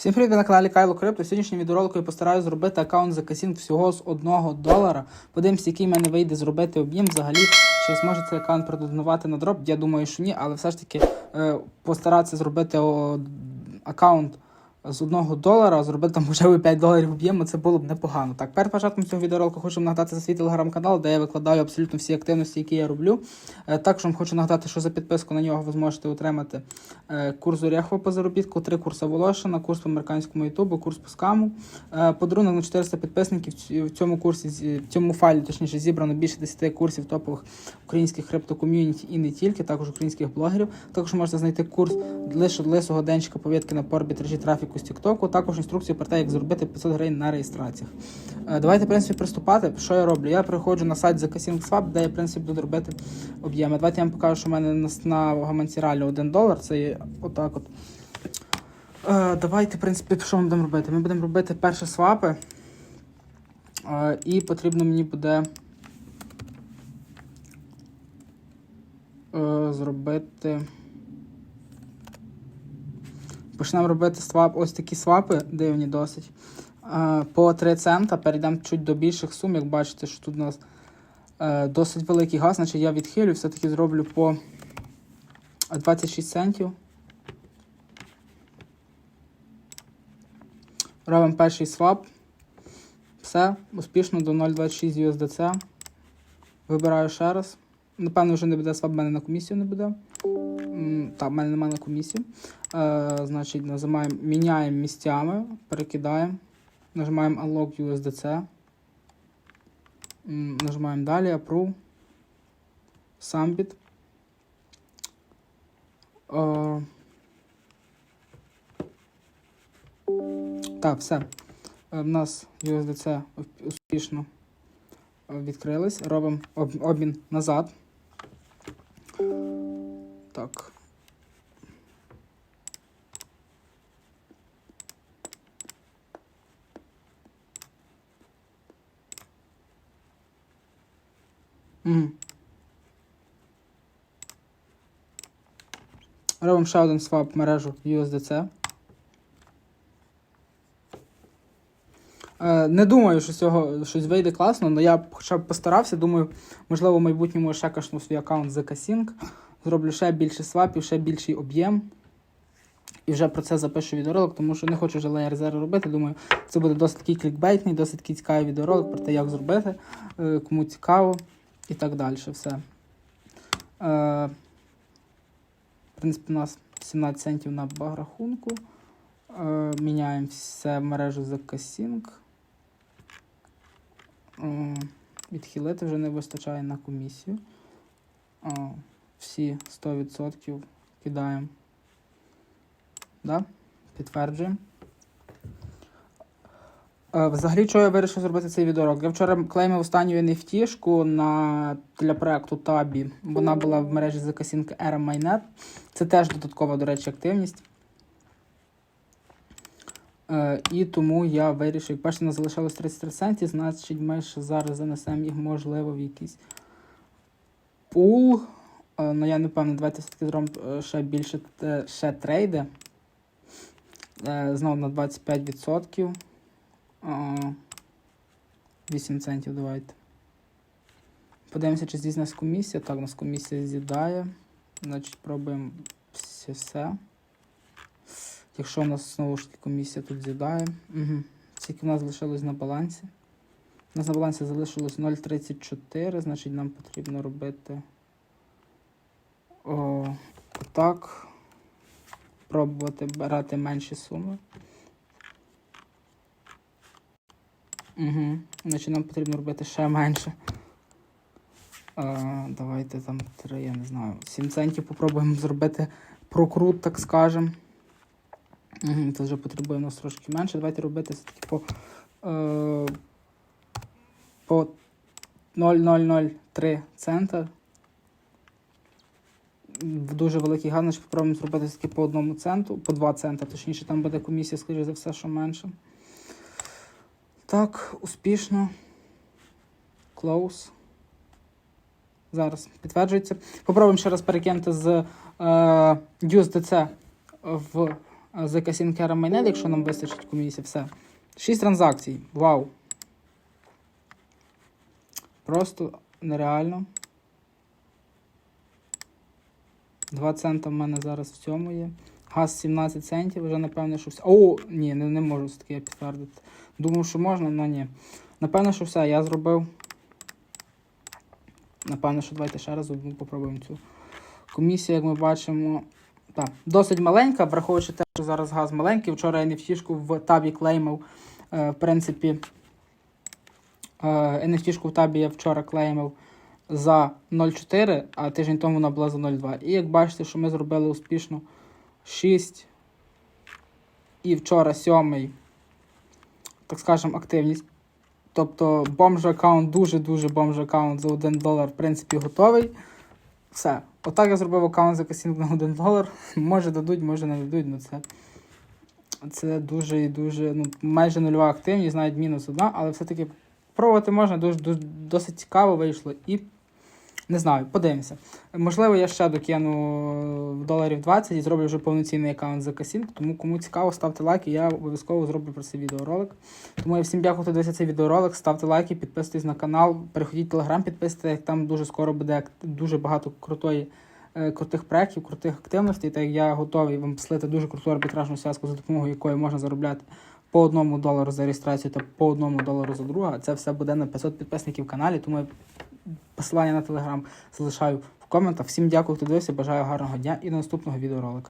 Всім привіт, на каналі Кайло Крипто. Сьогоднішнім відеороликом я постараюся зробити аккаунт за касінг всього з 1 долара. Подивимось, який в мене вийде зробити об'єм. Взагалі, чи зможе цей аккаунт продонувати на дроп. Я думаю, що ні, але все ж таки е, постаратися зробити аккаунт з 1 долара, зробити б 5 доларів об'єму, це було б непогано. Так, перед початком цього відеоролику хочу нагадати за свій телеграм-канал, де я викладаю абсолютно всі активності, які я роблю. Е, Також вам хочу нагадати, що за підписку на нього ви зможете отримати е, курс Оряхова по заробітку, три курси Волошина, курс по американському ютубу, курс по скаму. Е, Подарунок на 400 підписників. В цьому курсі, в цьому файлі, точніше, зібрано більше 10 курсів топових українських криптоком'юніті і не тільки, також українських блогерів. Також можете знайти курс лише лисого денчика повідки на порбітражі трафіку з Тіктоку. Також інструкцію про те, як заробити 500 гривень на реєстраціях. Е, Давайте, в принципі, приступати. Що я роблю? Я приходжу на сайт ZakaSingSwap, де я, в принципі, буду робити об'єми. Давайте я вам покажу, що в мене на, на гаманці реально 1 долар. Це є отак от. Е, давайте, в принципі, що ми будемо робити? Ми будемо робити перші свапи. Е, і потрібно мені буде зробити. Почнемо робити свап, ось такі свапи, дивні досить. Е, по 3 цента перейдемо чуть до більших сум. Як бачите, що тут у нас е, досить великий газ, значить я відхилю, все-таки зроблю по 26 центів. Робимо перший свап. Все, успішно до 0,26 USDC. Вибираю ще раз. Напевно, вже не буде свап, мене на комісію не буде. Так, в мене немає на комісію. Е, значить, нажимаємо, міняємо місцями, перекидаємо. Нажимаємо Unlock USDC. Нажимаємо далі, Approve. Sumbit. Е, Так, все. Е, В нас USDC успішно е, відкрились. Робимо об- обмін назад. Так. Угу. Робимо ще один свап мережу USDC. Е, Не думаю, що з цього щось вийде класно, але я хоча б постарався. Думаю, можливо, в майбутньому ще кашну свій аккаунт за Касінг. Зроблю ще більше свапів, ще більший об'єм. І вже про це запишу відеоролик, тому що не хочу вже леєр зеро робити. Думаю, це буде досить такий клікбейтний, досить такий цікавий відеоролик про те, як зробити, е, кому цікаво і так далі. Все. Е, В принципі, у нас 17 центів на баграхунку. Е, Міняємо все в мережу за касінг. Відхилити вже не вистачає на комісію. Всі 100% кидаємо. Да? Підтверджуємо. Е, Взагалі, чого я вирішив зробити цей відеоролик? Я вчора клеймив останню NFT-шку на, для проекту Tabі. Вона була в мережі закасінки RMINET. Це теж додаткова, до речі, активність. Е, і тому я вирішив, як бачите, нас залишилось 33 центі, значить ми ще зараз занесемо їх, можливо, в якийсь пул. Е, ну, я не певний, давайте все-таки зробимо е, ще більше е, ще трейди. Знову на 25%. Е, 8 центів давайте. Подивимося, чи нас комісія. Так, у нас комісія з'їдає. Значить, пробуємо все. все. Якщо у нас знову ж таки комісія тут з'їдає. Угу. Скільки в нас залишилось на балансі? У нас на балансі залишилось 0,34, значить нам потрібно робити о, так. Пробувати брати менші суми. Угу. Значить нам потрібно робити ще менше. А, давайте там 3, я не знаю. 7 центів попробуємо зробити прокрут, так скажем. Угу, це вже потребує у нас трошки менше. Давайте робити все-таки по, е, по 0,003 цента. В дуже великий що попробуємо зробити все-таки по одному центу, по 2 цента, точніше, там буде комісія, скоріше за все, що менше. Так, успішно. Close. Зараз підтверджується. Попробуємо ще раз перекинути з е, USDC в з Касінкера Майнет, якщо нам вистачить комісія, все. 6 транзакцій. Вау. Просто нереально. 2 цента в мене зараз в цьому є. Газ 17 центів, вже напевно, що все. О, ні, не, не можу таке підтвердити. Думав, що можна, але ні. Напевно, що все, я зробив. Напевно, що давайте ще раз попробуємо цю. Комісія, як ми бачимо, так, досить маленька, враховуючи те, що зараз газ маленький. Вчора я NFT в табі клеймив. Е, в принципі, е, NFT в табі я вчора клеймив за 0,4, а тиждень тому вона була за 0,2. І як бачите, що ми зробили успішно 6 і вчора 7, так скажемо, активність. Тобто бомж аккаунт, дуже-дуже бомж аккаунт за 1 долар, в принципі, готовий. Все. Отак я зробив аккаунт за касінг на 1 долар. Може дадуть, може не дадуть, ну це. Це дуже і дуже, ну, майже нульова активність, навіть мінус одна, але все-таки пробувати можна, дуже, дуже досить цікаво вийшло. І не знаю, подивимося. Можливо, я ще докину доларів 20 і зроблю вже повноцінний аккаунт за касінг. Тому кому цікаво, ставте лайки, я обов'язково зроблю про це відеоролик. Тому я всім дякую, хто дивиться цей відеоролик. Ставте лайки, підписуйтесь на канал, переходіть в телеграм, підписуйтесь, там дуже скоро буде дуже багато крутої. е, Крутих проєктів, крутих активностей, так як я готовий вам слити дуже круту арбітражну зв'язку, за допомогою якої можна заробляти по одному долару за реєстрацію та по одному долару за друга. Це все буде на 500 підписників каналі, тому посилання на телеграм залишаю в коментах. Всім дякую, хто дивився, бажаю гарного дня і до наступного відеоролика.